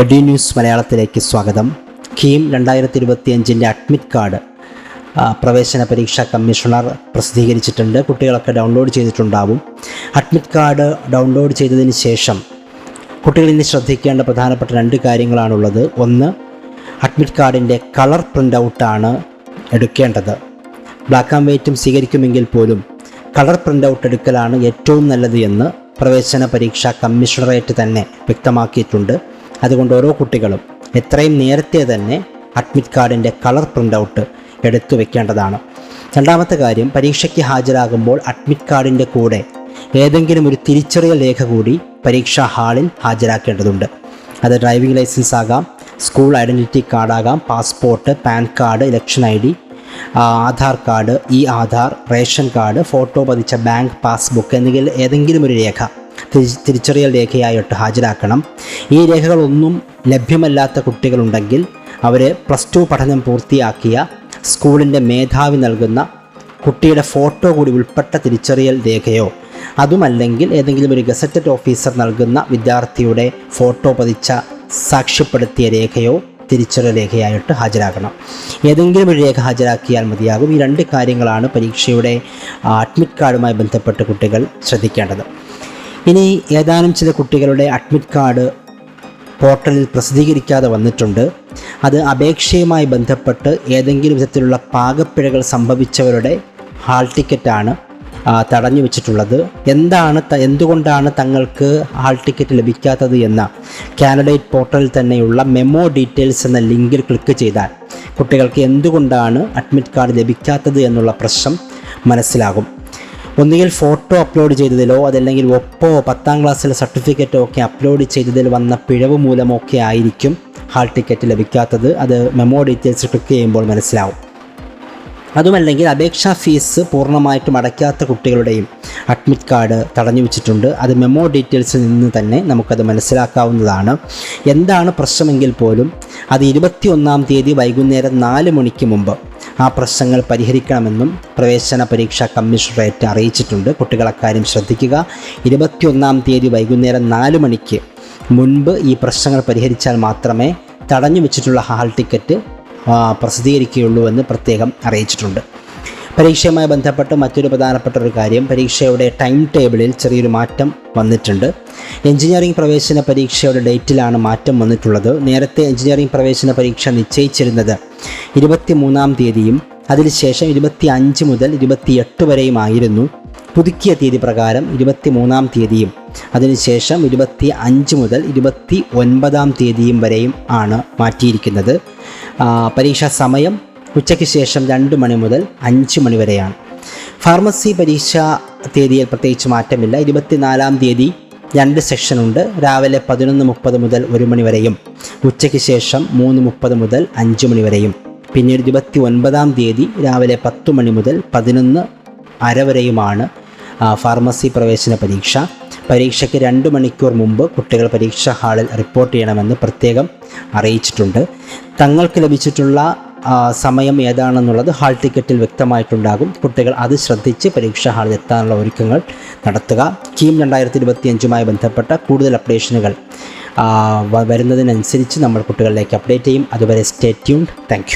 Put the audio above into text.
AD news മലയാളത്തിലേക്ക് സ്വാഗതം. കീം രണ്ടായിരത്തി ഇരുപത്തിയഞ്ചിന്റെ അഡ്മിറ്റ് കാർഡ് പ്രവേശന പരീക്ഷാ കമ്മീഷണർ പ്രസിദ്ധീകരിച്ചിട്ടുണ്ട്. കുട്ടികളൊക്കെ ഡൗൺലോഡ് ചെയ്തിട്ടുണ്ടാവും. അഡ്മിറ്റ് കാർഡ് ഡൗൺലോഡ് ചെയ്തതിന് ശേഷം കുട്ടികൾ ഇനി ശ്രദ്ധിക്കേണ്ട പ്രധാനപ്പെട്ട രണ്ട് കാര്യങ്ങളാണുള്ളത്. ഒന്ന് അഡ്മിറ്റ് കാർഡിന്റെ കളർ പ്രിന്റ് ഔട്ടാണ് എടുക്കേണ്ടത്. ബ്ലാക്ക് ആൻഡ് വൈറ്റും സ്വീകരിക്കുമെങ്കിൽ പോലും കളർ പ്രിന്റ് ഔട്ട് എടുക്കലാണ് ഏറ്റവും നല്ലത് എന്ന് പ്രവേശന പരീക്ഷാ കമ്മീഷണറേറ്റ് തന്നെ വ്യക്തമാക്കിയിട്ടുണ്ട്. അതുകൊണ്ട് ഓരോ കുട്ടികളും എത്രയും നേരത്തെ തന്നെ അഡ്മിറ്റ് കാർഡിന്റെ കളർ പ്രിന്റ് ഔട്ട് എടുത്തു വെക്കേണ്ടതാണ്. രണ്ടാമത്തെ കാര്യം പരീക്ഷയ്ക്ക് ഹാജരാകുമ്പോൾ അഡ്മിറ്റ് കാർഡിന്റെ കൂടെ ഏതെങ്കിലും ഒരു തിരിച്ചറിയൽ രേഖ കൂടി പരീക്ഷാ ഹാളിൽ ഹാജരാക്കേണ്ടതുണ്ട്. അത് ഡ്രൈവിംഗ് ലൈസൻസ് ആകാം school identity കാർഡാകാം passport PAN card election ID Aadhaar card e Aadhaar ration card photo പതിച്ച ബാങ്ക് പാസ്ബുക്ക് എന്നിവയിൽ ഏതെങ്കിലും ഒരു രേഖ തിരിച്ചറിയൽ രേഖയായിട്ട് ഹാജരാക്കണം. ഈ രേഖകളൊന്നും ലഭ്യമല്ലാത്ത കുട്ടികളുണ്ടെങ്കിൽ അവർ പ്ലസ് ടു പഠനം പൂർത്തിയാക്കിയ സ്കൂളിന്റെ മേധാവി നൽകുന്ന കുട്ടിയുടെ ഫോട്ടോ കൂടി ഉൾപ്പെട്ട തിരിച്ചറിയൽ രേഖയോ അതുമല്ലെങ്കിൽ ഏതെങ്കിലും ഒരു ഗസറ്റഡ് ഓഫീസർ നൽകുന്ന വിദ്യാർത്ഥിയുടെ ഫോട്ടോ പതിച്ച സാക്ഷ്യപ്പെടുത്തിയ രേഖയോ തിരിച്ചറിയൽ രേഖയായിട്ട് ഹാജരാക്കണം ഏതെങ്കിലും ഒരു രേഖ ഹാജരാക്കിയാൽ മതിയാകും. ഈ രണ്ട് കാര്യങ്ങളാണ് പരീക്ഷയുടെ അഡ്മിറ്റ് കാർഡുമായി ബന്ധപ്പെട്ട് കുട്ടികൾ ശ്രദ്ധിക്കേണ്ടത്. ഇനി ഏതാനും ചില കുട്ടികളുടെ അഡ്മിറ്റ് കാർഡ് പോർട്ടലിൽ പ്രസിദ്ധീകരിക്കാതെ വന്നിട്ടുണ്ട്. അത് അപേക്ഷയുമായി ബന്ധപ്പെട്ട് ഏതെങ്കിലും വിധത്തിലുള്ള പാകപ്പിഴകൾ സംഭവിച്ചവരുടെ ഹാൾ ടിക്കറ്റാണ് തടഞ്ഞു വെച്ചിട്ടുള്ളത്. എന്താണ് എന്തുകൊണ്ടാണ് തങ്ങൾക്ക് ഹാൾ ടിക്കറ്റ് ലഭിക്കാത്തത് എന്ന കാൻഡിഡേറ്റ് പോർട്ടലിൽ തന്നെയുള്ള മെമ്മോ ഡീറ്റെയിൽസ് എന്ന ലിങ്കിൽ ക്ലിക്ക് ചെയ്താൽ കുട്ടികൾക്ക് എന്തുകൊണ്ടാണ് അഡ്മിറ്റ് കാർഡ് ലഭിക്കാത്തത് എന്നുള്ള പ്രശ്നം മനസ്സിലാകും. ഒന്നുകിൽ ഫോട്ടോ അപ്ലോഡ് ചെയ്തതിലോ അതല്ലെങ്കിൽ ഒപ്പോ പത്താം ക്ലാസ്സിലെ സർട്ടിഫിക്കറ്റോ ഒക്കെ അപ്ലോഡ് ചെയ്തതിൽ വന്ന പിഴവ് മൂലമൊക്കെ ആയിരിക്കും ഹാൾ ടിക്കറ്റ് ലഭിക്കാത്തത്. അത് മെമ്മോ ഡീറ്റെയിൽസ് ക്ലിക്ക് ചെയ്യുമ്പോൾ മനസ്സിലാവും. അതുമല്ലെങ്കിൽ അപേക്ഷാ ഫീസ് പൂർണമായിട്ടും അടയ്ക്കാത്ത കുട്ടികളുടെയും അഡ്മിറ്റ് കാർഡ് തടഞ്ഞു വെച്ചിട്ടുണ്ട്. അത് മെമ്മോ ഡീറ്റെയിൽസിൽ നിന്ന് തന്നെ നമുക്കത് മനസ്സിലാക്കാവുന്നതാണ്. എന്താണ് പ്രശ്നമെങ്കിൽ പോലും അത് ഇരുപത്തി ഒന്നാം തീയതി വൈകുന്നേരം നാല് മണിക്ക് മുമ്പ് ആ പ്രശ്നങ്ങൾ പരിഹരിക്കണമെന്നും പ്രവേശന പരീക്ഷാ കമ്മീഷണറേറ്റ് അറിയിച്ചിട്ടുണ്ട്. കുട്ടികൾ അക്കാര്യം ശ്രദ്ധിക്കുക. ഇരുപത്തിയൊന്നാം തീയതി വൈകുന്നേരം നാല് മണിക്ക് മുൻപ് ഈ പ്രശ്നങ്ങൾ പരിഹരിച്ചാൽ മാത്രമേ തടഞ്ഞു വെച്ചിട്ടുള്ള ഹാൾ ടിക്കറ്റ് പ്രസിദ്ധീകരിക്കുകയുള്ളൂ എന്ന് പ്രത്യേകം അറിയിച്ചിട്ടുണ്ട്. പരീക്ഷയുമായി ബന്ധപ്പെട്ട് മറ്റൊരു പ്രധാനപ്പെട്ട ഒരു കാര്യം പരീക്ഷയുടെ ടൈം ടേബിളിൽ ചെറിയൊരു മാറ്റം വന്നിട്ടുണ്ട്. എഞ്ചിനീയറിംഗ് പ്രവേശന പരീക്ഷയുടെ ഡേറ്റിലാണ് മാറ്റം വന്നിട്ടുള്ളത്. നേരത്തെ എഞ്ചിനീയറിംഗ് പ്രവേശന പരീക്ഷ നിശ്ചയിച്ചിരുന്നത് ഇരുപത്തി മൂന്നാം തീയതിയും അതിനുശേഷം ഇരുപത്തി അഞ്ച് മുതൽ ഇരുപത്തിയെട്ട് വരെയുമായിരുന്നു. പുതുക്കിയ തീയതി പ്രകാരം ഇരുപത്തി മൂന്നാം തീയതിയും അതിനുശേഷം ഇരുപത്തി അഞ്ച് മുതൽ ഇരുപത്തി ഒൻപതാം തീയതിയും വരെയും ആണ് മാറ്റിയിരിക്കുന്നത്. പരീക്ഷാ സമയം ഉച്ചയ്ക്ക് ശേഷം രണ്ട് മണി മുതൽ അഞ്ച് മണി വരെയാണ്. ഫാർമസി പരീക്ഷാ തീയതിയിൽ പ്രത്യേകിച്ച് മാറ്റമില്ല. ഇരുപത്തിനാലാം തീയതി രണ്ട് സെക്ഷനുണ്ട് രാവിലെ പതിനൊന്ന് മുപ്പത് മുതൽ ഒരു മണി വരെയും. ഉച്ചയ്ക്ക് ശേഷം മൂന്ന് മുപ്പത് മുതൽ അഞ്ച് മണി വരെയും. പിന്നീട് ഇരുപത്തി ഒൻപതാം തീയതി രാവിലെ പത്ത് മണി മുതൽ പതിനൊന്ന് അര വരെയുമാണ് ഫാർമസി പ്രവേശന പരീക്ഷ. പരീക്ഷയ്ക്ക് രണ്ട് മണിക്കൂർ മുമ്പ് കുട്ടികൾ പരീക്ഷാ ഹാളിൽ റിപ്പോർട്ട് ചെയ്യണമെന്ന് പ്രത്യേകം അറിയിച്ചിട്ടുണ്ട്. തങ്ങൾക്ക് ലഭിച്ചിട്ടുള്ള സമയം ഏതാണെന്നുള്ളത് ഹാൾ ടിക്കറ്റിൽ വ്യക്തമായിട്ടുണ്ടാകും. കുട്ടികൾ അത് ശ്രദ്ധിച്ച് പരീക്ഷാ ഹാളിൽ എത്താനുള്ള ഒരുക്കങ്ങൾ നടത്തുക. കീം രണ്ടായിരത്തി ഇരുപത്തിയഞ്ചുമായി ബന്ധപ്പെട്ട കൂടുതൽ അപ്ഡേഷനുകൾ വരുന്നതിനനുസരിച്ച് നമ്മൾ കുട്ടികളിലേക്ക് അപ്ഡേറ്റ് ചെയ്യും. അതുവരെ സ്റ്റേ ട്യൂൺഡ് താങ്ക്